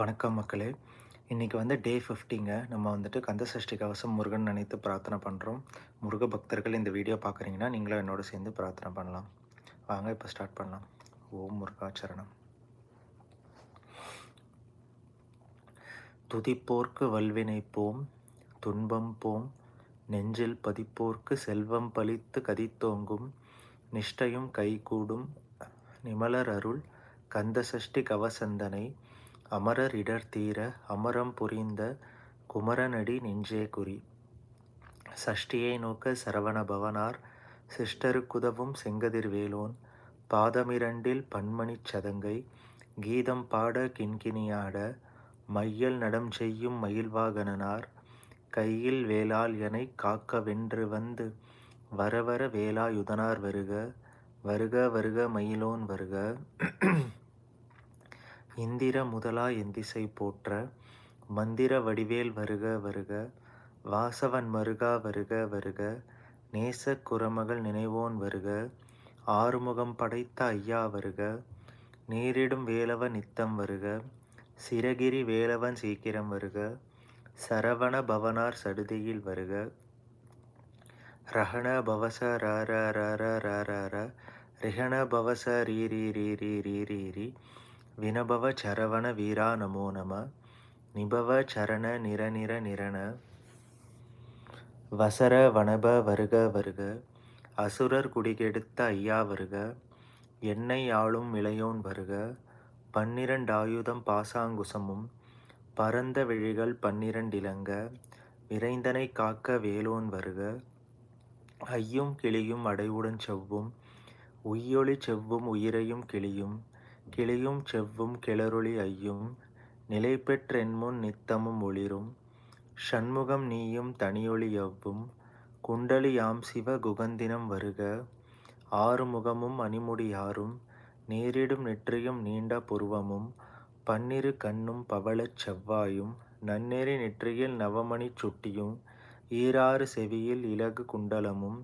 வணக்கம் மக்களே. இன்றைக்கி வந்து டே ஃபிஃப்டிங்க நம்ம வந்துட்டு கந்த சஷ்டி கவசம் முருகன் நினைத்து பிரார்த்தனை பண்ணுறோம் முருக பக்தர்கள் இந்த வீடியோ பார்க்குறீங்கன்னா நீங்களும் என்னோட சேர்ந்து பிரார்த்தனை பண்ணலாம். வாங்க இப்போ ஸ்டார்ட் பண்ணலாம். ஓம் முருகாச்சரணம். துதிப்போர்க்கு வல்வினை போம் துன்பம் போம். நெஞ்சில் பதிப்போர்க்கு செல்வம் பழித்து கதித்தோங்கும். நிஷ்டையும் கைகூடும் நிமலர் அருள். கந்த சஷ்டி கவசந்தனை. அமரர் இடர் தீர அமரம் புரிந்த குமரனடி நெஞ்சே குறி. சஷ்டியை நோக்க சரவண பவனார் சிஷ்டருக்குதவும் செங்கதிர் வேலோன் பாதமிரண்டில் பன்மணிச் சதங்கை கீதம் பாட கிண்கிணியாட மையல் நடம் செய்யும் மயில்வாகனனார் கையில் வேளால் எனை காக்க வென்று வந்து வரவர வேலாயுதனார் வருக வருக வருக மயிலோன் வருக. இந்திர முதலா எந்திசை போற்ற மந்திர வடிவேல் வருக வருக வாசவன் மருகா வருக வருக நேச குரமகள் நினைவோன் வருக ஆறுமுகம் படைத்த ஐயா வருக நேரிடும் வேலவன் நித்தம் வருக சிரகிரி வேலவன் சீக்கிரம் வருக சரவண பவனார் சடுதியில் வருக ரஹண பவச ர ர ர ர ர ர ரிஹண பவச ரீ ரீ ரீ ரீ ரீ ரீ வினபவ சரவண வீரா நமோ நம நிபவ சரண நிர நிர நிரண வசர வனப வருக வருக அசுரர் குடிகெடுத்த ஐயா வருக எண்ணெய் ஆளும் இளையோன் வருக பன்னிரண்டாயுதம் பாசாங்குசமும் பரந்த விழிகள் பன்னிரண்டிலங்க விரைந்தனை காக்க வேலோன் வருக ஐயும் கிளியும் அடைவுடன் செவ்வும் உய்யொளி செவ்வும் உயிரையும் கிளியும் கிளியும் செவ்வும் கிளறொளி ஐயும் நிலை பெற்றென்முன் நித்தமும் ஒளிரும். ஷண்முகம் நீயும் தனியொளி எவ்வும் குண்டலி யாம் சிவ குகந்தினம் வருக. ஆறுமுகமும் அணிமுடியாரும் நேரிடும் நெற்றியும் நீண்ட புருவமும் பன்னிரு கண்ணும் பவளச் செவ்வாயும் நன்னெறி நெற்றியில் நவமணி சுட்டியும் ஈராறு செவியில் இலகு குண்டலமும்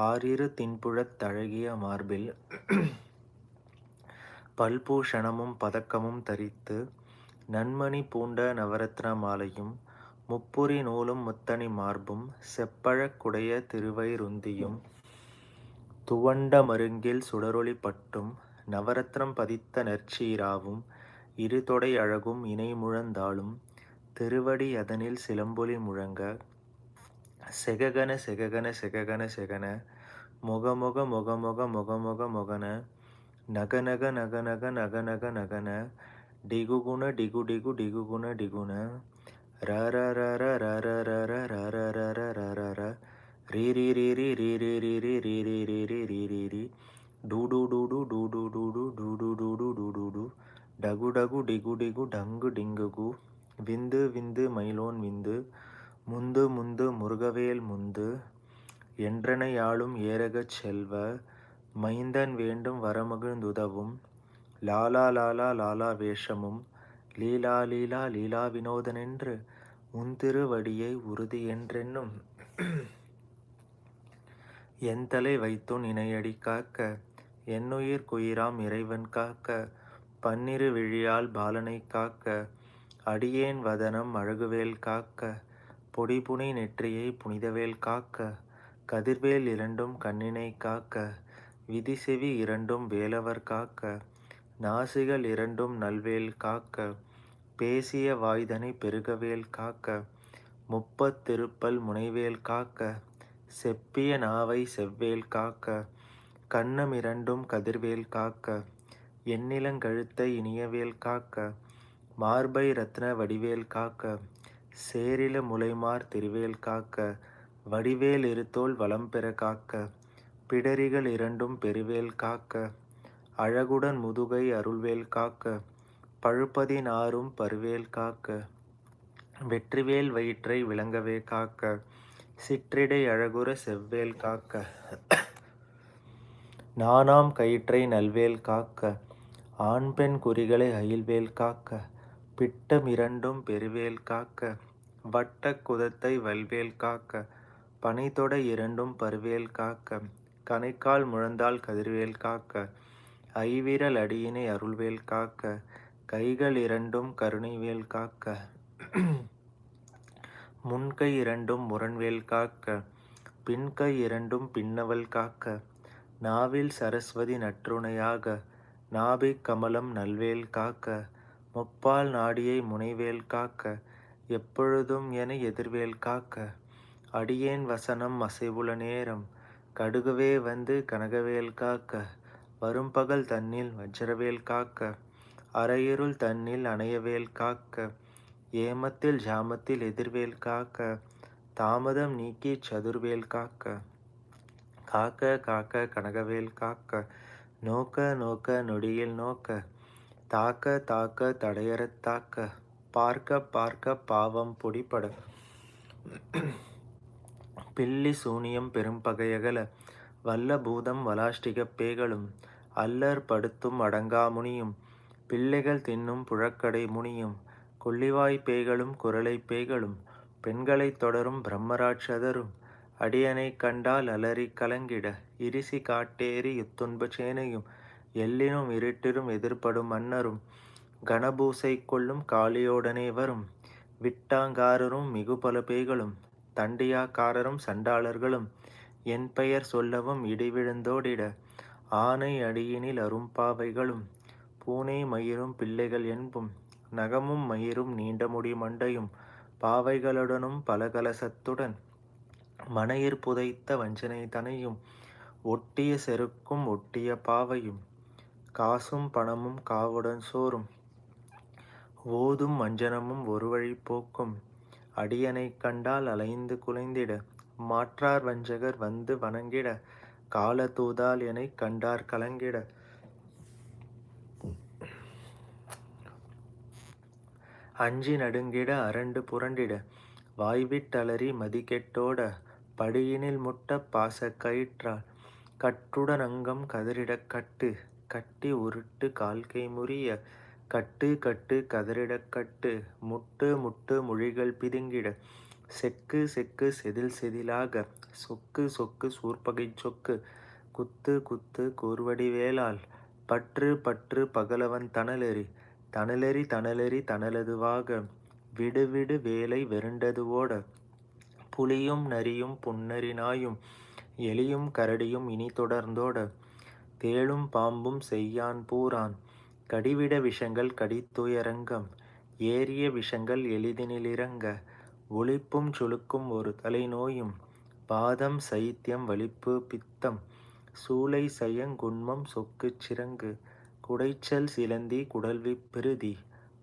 ஆறிரு தின்புழத் தழகிய மார்பில் பல்பூஷணமும் பதக்கமும் தரித்து நன்மணி பூண்ட நவரத்ன மாலையும் முப்புரி நூலும் முத்தணி மார்பும் செப்பழக்குடைய திருவைருந்தியும் துவண்ட மருங்கில் சுடரொளி பட்டும் நவரத்னம் பதித்த நற்சீராவும் இரு தொடை அழகும் இணை முழந்தாளும் திருவடி அதனில் சிலம்பொலி முழங்க செககன செககன செககன செகன முகமுக முகமுக முகமுக முகன நகநக நகநக நகநக நகன டிகுகுண டிகு டிகு டிகுகுண டிகுண ர ர ர ர ர ர ர ர ர ர ர ர ர ர ரீ ரீ ரீ ரீ ரீ ரீ ரீ ரீ ரீ ரீ ரீ ரீ ரீ ரீ ரீ டூ டூ டூ டூ டூ டூ டூ டூ டூ டூ டூ டூ டூ டூ டூ டகு டகு டிகு டிகு டங்கு டிங்குகு விந்து விந்து மயிலோன் விந்து முந்து முந்து முருகவேல் முந்து என்றனை ஆளும் ஏரகச் செல்வ மைந்தன் வேண்டும் வரமகிழ்ந்துதவும் லாலா லாலா லாலா வேஷமும் லீலா லீலா லீலா வினோதனென்று உன் உறுதி என்றென்னும். என் தலை வைத்துன் இணையடி காக்க என்னுயிர் குயிராம் இறைவன் காக்க பன்னிரு விழியால் பாலனை காக்க அடியேன் வதனம் அழகுவேல் காக்க பொடிபுனை நெற்றியை புனிதவேல் காக்க கதிர்வேல் இரண்டும் கண்ணினை காக்க விதிசெவி இரண்டும் வேலவர் காக்க நாசிகள் இரண்டும் நல்வேல் காக்க பேசிய வாய்தனை பெருகவேல் காக்க முப்பத்திருப்பல் முனைவேல் காக்க செப்பிய நாவை செவ்வேல் காக்க கண்ணம் இரண்டும் கதிர்வேல் காக்க எண்ணிலங்கழுத்தை இனியவேல் காக்க மார்பை ரத்ன வடிவேல் காக்க சேரில முலைமார் திருவேல் காக்க வடிவேல் இருத்தோல் வளம் பெற காக்க பிடரிகள் இரண்டும் பெருவேல் காக்க அழகுடன் முதுகை அருள்வேல் காக்க பழுப்பதினாறும் பருவேல் காக்க வெற்றிவேல் வயிற்றை விளங்கவே காக்க சிற்றிடை அழகுற செவ்வேல் காக்க நானாம் கயிற்றை நல்வேல் காக்க ஆண் பெண் குறிகளை அயில்வேல் காக்க பிட்டம் இரண்டும் பெருவேல் காக்க வட்ட குதத்தை வல்வேல் காக்க பனைத்தொடை இரண்டும் பருவேல் காக்க கணைக்கால் முழந்தால் கதிர்வேல் காக்க ஐவிரல் அடியினை அருள்வேல் காக்க கைகள் இரண்டும் கருணைவேல் காக்க. முன்கை இரண்டும் முரண்வேல் காக்க பின்கை இரண்டும் பின்னவல் காக்க. நாவில் சரஸ்வதி நற்றுணையாக நாபிக் கமலம் நல்வேல் காக்க. முப்பால் நாடியை முனைவேல் காக்க எப்பொழுதும் என எதிர்வேல் காக்க. அடியேன் வசனம் அசைவுல நேரம் கடுகவே வந்து கனகவேல் காக்க வரும் பகல் தன்னில் வஜ்ரவேல் காக்க அரையிருள் தன்னில் அணையவேல் காக்க ஏமத்தில் ஜாமத்தில் எதிர்வேல் காக்க தாமதம் நீக்கி சதுர்வேல் காக்க. காக்க காக்க கனகவேல் காக்க நோக்க நோக்க நொடியில் நோக்க தாக்க தாக்க தடையறத் தாக்க பார்க்க பார்க்க பாவம் பொடிப்பட பில்லி சூனியம் பெரும்பகையகல வல்ல பூதம் வலாஷ்டிகப் பேய்களும் அல்லர் படுத்தும் அடங்காமுனியும் பிள்ளைகள் தின்னும் புழக்கடை முனியும் கொள்ளிவாய் பேய்களும் குரலைப் பேய்களும் பெண்களைத் தொடரும் பிரம்மராட்சதரும் அடியனை கண்டால் அலறி கலங்கிட இரிசி காட்டேறி யுத்துன்ப சேனையும் எல்லினும் இருட்டிலும் எதிர்ப்படும் மன்னரும் கணபூசை கொள்ளும் காளியோடனே வரும் விட்டாங்காரரும் மிகு பல பேய்களும் தண்டியாக்காரரும் சண்டாளர்களும் என் பெயர் சொல்லவும் இடிவிழுந்தோடிட ஆனை அடியினில் அரும்பாவைகளும் பூனை மயிரும் பிள்ளைகள் என்பும் நகமும் மயிரும் நீண்ட முடி மண்டையும் பாவைகளுடனும் பலகலசத்துடன் மனையிற் புதைத்த வஞ்சனை தனையும் ஒட்டிய செருக்கும் ஒட்டிய பாவையும் காசும் பணமும் காவுடன் சோறும் ஓதும் வஞ்சனமும் ஒரு வழி போக்கும் அடியனை கண்டால் அலைந்து குலைந்திட மாற்றார் வஞ்சகர் வந்து வணங்கிட கால தூதால் எனைக் கண்டார் கலங்கிட. அஞ்சி நடுங்கிட அரண்டு புரண்டிட வாய்விட்டலறி மதிக்கெட்டோட படியினில் முட்ட பாசக் கயிற்றால் கட்டுடன் அங்கம் கதறிடக் கட்டு கட்டி உருட்டு கால்கை முறிய கட்டு கட்டு கதறிடக் கட்டு முட்டு முட்டு மொழிகள் பிதுங்கிட செக்கு செக்கு செதில் செதிலாக சொக்கு சொக்கு சூர்பகை சொக்கு குத்து குத்து கூர்வடி வேளால் பற்று பற்று பகலவன் தணலெறி தணலெறி தணலெறி தணலதுவாக விடுவிடு வேலை வேலை வெருண்டதுவோட புலியும் நரியும் புன்னரி நாயும் எலியும் கரடியும் இனி தொடர்ந்தோட தேளும் பாம்பும் செய்யான் பூரான் கடிவிட விஷங்கள் கடித்துயரங்கம் ஏறிய விஷங்கள் எளிதினிலிறங்க ஒளிப்பும் சுழுக்கும் ஒரு தலைநோயும் பாதம் சைத்தியம் வலிப்பு பித்தம் சூளை சயங்குன்மம் சொக்கு சிறங்கு குடைச்சல் சிலந்தி குடல்வி பிருதி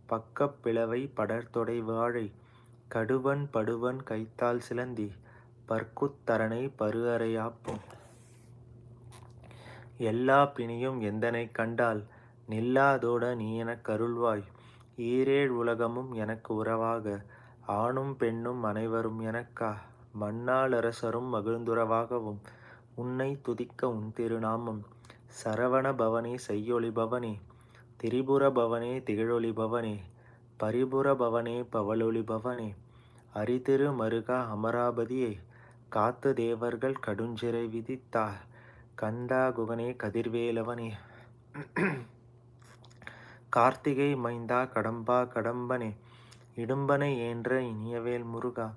பக்கப் பிளவை படர்தொடை வாழை கடுவன் படுவன் கைத்தால் சிலந்தி பற்குத்தரனை பரு அறையாப்பும் எல்லா பிணியும் எந்தனைக் கண்டால் நில்லாதோட நீ எனக் கருள்வாய். ஈரேழ் உலகமும் எனக்கு உறவாக. ஆணும் பெண்ணும் அனைவரும் எனக்கா? மண்ணாளரசரும் மகிழ்ந்துறவாகவும். உன்னை துதிக்க உன் திருநாமம். சரவண பவனே செய்யொளி பவனே. திரிபுர பவனே திகழொளி பவனே. பரிபுர பவனே பவளொளி பவனே. அரிதிரு மருகா அமராபதியே. காத்து தேவர்கள் கடுஞ்சிறை விதித்தார் கந்தா குகனே கதிர்வேலவனே. கார்த்திகை மைந்தா கடம்பா கடம்பனே இடும்பனை ஏன்ற இனியவேல் முருகா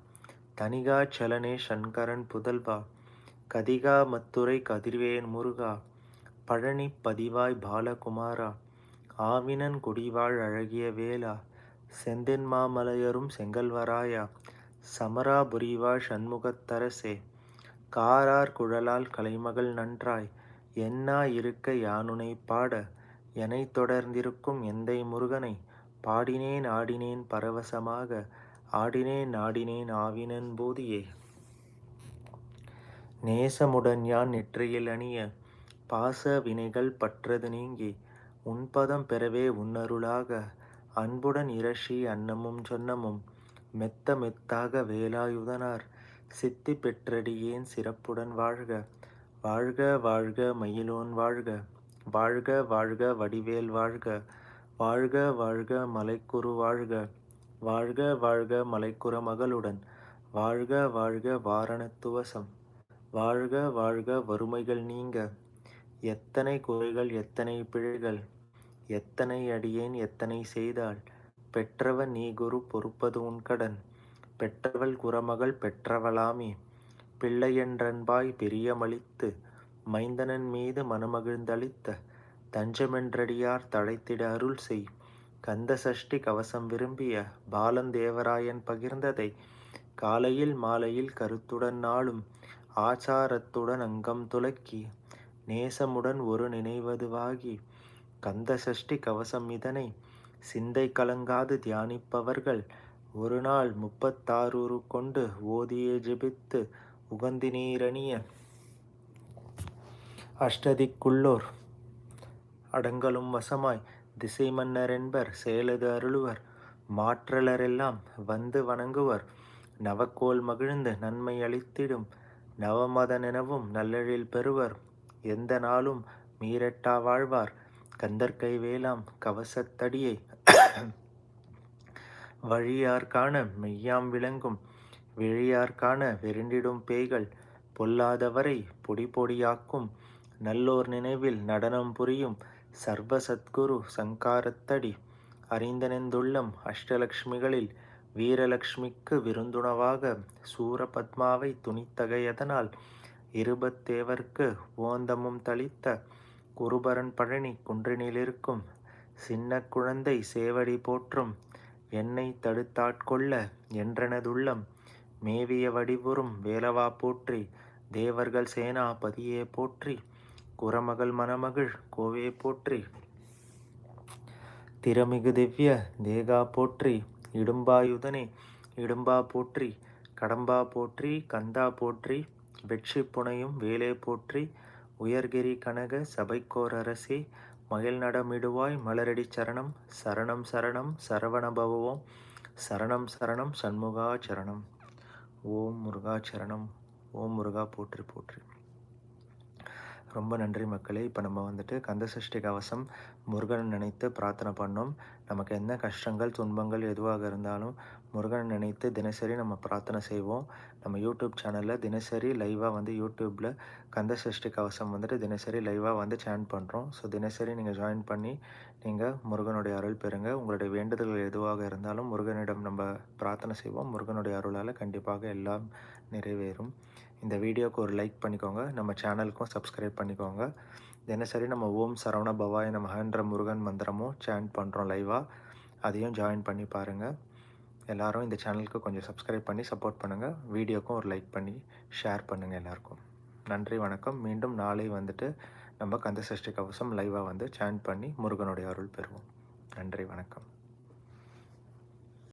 தனிகா சலனே சங்கரன் புதல்வா கதிகா மத்துரை கதிர்வேன் முருகா பழனி பதிவாய் பாலகுமாரா ஆவினன் கொடிவாழ் அழகிய வேலா செந்தென் மாமலையரும் செங்கல்வராயா சமராபுரிவாழ் சண்முகத்தரசே காரார் குழலால் கலைமகள் நன்றாய் என்னா இருக்க யானுனை பாட எனைத் தொடர்ந்திருக்கும் எந்தை முருகனை? பாடினேன் ஆடினேன் பரவசமாக ஆடினேன் நாடினேன் ஆவினன் போதியே. நேசமுடன் யான் நெற்றியில் அணிய பாச வினைகள் பற்றது நீங்கி உன்பதம் பெறவே உன்னருளாக அன்புடன் இரஷி அன்னமும் சொன்னமும் மெத்த மெத்தாக வேலாயுதனார் சித்தி பெற்றடியேன் சிறப்புடன் வாழ்க வாழ்க வாழ்க மயிலோன் வாழ்க. வாழ்க வாழ்க வடிவேல் வாழ்க. வாழ்க வாழ்க மலைக்குரு வாழ்க. வாழ்க வாழ்க மலைக்குற மகளுடன். வாழ்க வாழ்க வாரணத்துவசம் வாழ்க வாழ்க வறுமைகள் நீங்க. எத்தனை குறைகள் எத்தனை பிழைகள். எத்தனை அடியேன் எத்தனை செய்தால் பெற்றவன் நீ குரு பொறுப்பது உன் கடன். பெற்றவள் குறமகள் பெற்றவளாமே. பிள்ளையென்றன்பாய் பிரியமளித்து மைந்தனன் மீது மனமகிழ்ந்தளித்த தஞ்சமென்றடியார் தழைத்திட அருள் செய். கந்த சஷ்டி கவசம் விரும்பிய பாலந்தேவராயன் பகிர்ந்ததை காலையில் மாலையில் கருத்துடன் நாளும் ஆச்சாரத்துடன் அங்கம் துலக்கி நேசமுடன் ஒரு நினைவதுவாகி. கந்த சஷ்டி கவசம் இதனை சிந்தை கலங்காது தியானிப்பவர்கள் ஒரு நாள் முப்பத்தாறு கொண்டு ஓதியே ஜெபித்து உகந்தி நீரணிய அஷ்டதிக்குள்ளோர். அடங்கலும் வசமாய் திசை மன்னர் என்பர் செயலது அருளுவர். மாற்றலரெல்லாம் வந்து வணங்குவர். நவக்கோல் மகிழ்ந்து நன்மை அளித்திடும். நவமதனெனவும் நல்லெழில் பெறுவர். எந்த நாளும் மீரட்டா வாழ்வார். கந்தற்கை வேளாம் கவசத்தடியை வழியார் காண மெய்யாம் விளங்கும். விழியார் காண பேய்கள். பொல்லாதவரை பொடி பொடியாக்கும். நல்லோர் நினைவில் நடனம் புரியும் சர்வ சத்குரு சங்காரத்தடி. அறிந்தனெந்துள்ளம் அஷ்டலக்ஷ்மிகளில் வீரலக்ஷ்மிக்கு விருந்துணவாக சூரபத்மாவை துணித்தகையதனால் இருபத்தேவர்க்கு ஓந்தமும் தளித்த குருபரன் பழனி குன்றினிலிருக்கும் சின்ன குழந்தை சேவடி போற்றும் என்னை தடுத்தாட்கொள்ள என்றனதுள்ளம் மேவிய வடிவுறும் வேலவா போற்றி தேவர்கள் சேனாபதியே போற்றி குரமகள் மணமகள் கோவே போற்றி. திறமிகு திவ்ய தேகா போற்றி. இடும்பாயுதனே இடும்பா போற்றி. கடம்பா போற்றி கந்தா போற்றி. வெற்றி புனையும் வேலே போற்றி. உயர்கிரி கனக சபைக்கோர் அரசே மயில் நடமிடுவாய் மலரடி சரணம். சரணம் சரணம் சரவணபவம் சரணம் சரணம் சண்முகா சரணம். ஓம் முருகா சரணம். ஓம் முருகா போற்றி போற்றி. ரொம்ப நன்றி மக்களே. இப்போ நம்ம வந்துட்டு கந்த சஷ்டி கவசம் முருகனை நினைத்து பிரார்த்தனை பண்ணோம். நமக்கு என்ன கஷ்டங்கள் துன்பங்கள் எதுவாக இருந்தாலும் முருகனை நினைத்து தினசரி நம்ம பிரார்த்தனை செய்வோம். நம்ம யூடியூப் சேனலில் தினசரி லைவாக வந்து யூடியூப்பில் கந்த சஷ்டி கவசம் வந்துட்டு தினசரி லைவாக வந்து சேன் பண்ணுறோம் ஸோ தினசரி நீங்கள் ஜாயின் பண்ணி நீங்கள் முருகனுடைய அருள் பெறுங்க. உங்களுடைய வேண்டுதல்கள் எதுவாக இருந்தாலும் முருகனிடம் நம்ம பிரார்த்தனை செய்வோம். முருகனுடைய அருளால் கண்டிப்பாக எல்லாம் நிறைவேறும். இந்த வீடியோவுக்கு ஒரு லைக் பண்ணிக்கோங்க. நம்ம சேனலுக்கும் சப்ஸ்கிரைப் பண்ணிக்கோங்க. தினசரி நம்ம ஓம் சரவண பவாய் நம்ம மகேந்திர முருகன் மந்திரமும் சேன் பண்ணுறோம் லைவாக அதையும் ஜாயின் பண்ணி பாருங்கள் எல்லோரும் இந்த சேனலுக்கு கொஞ்சம் சப்ஸ்கிரைப் பண்ணி சப்போர்ட் பண்ணுங்கள் வீடியோக்கும் ஒரு லைக் பண்ணி ஷேர் பண்ணுங்கள் எல்லாருக்கும். நன்றி வணக்கம். மீண்டும் நாளை வந்துட்டு நம்ம கந்த சஷ்டி கவசம் லைவாக வந்து சேன் பண்ணி முருகனுடைய அருள் பெறுவோம். நன்றி வணக்கம்.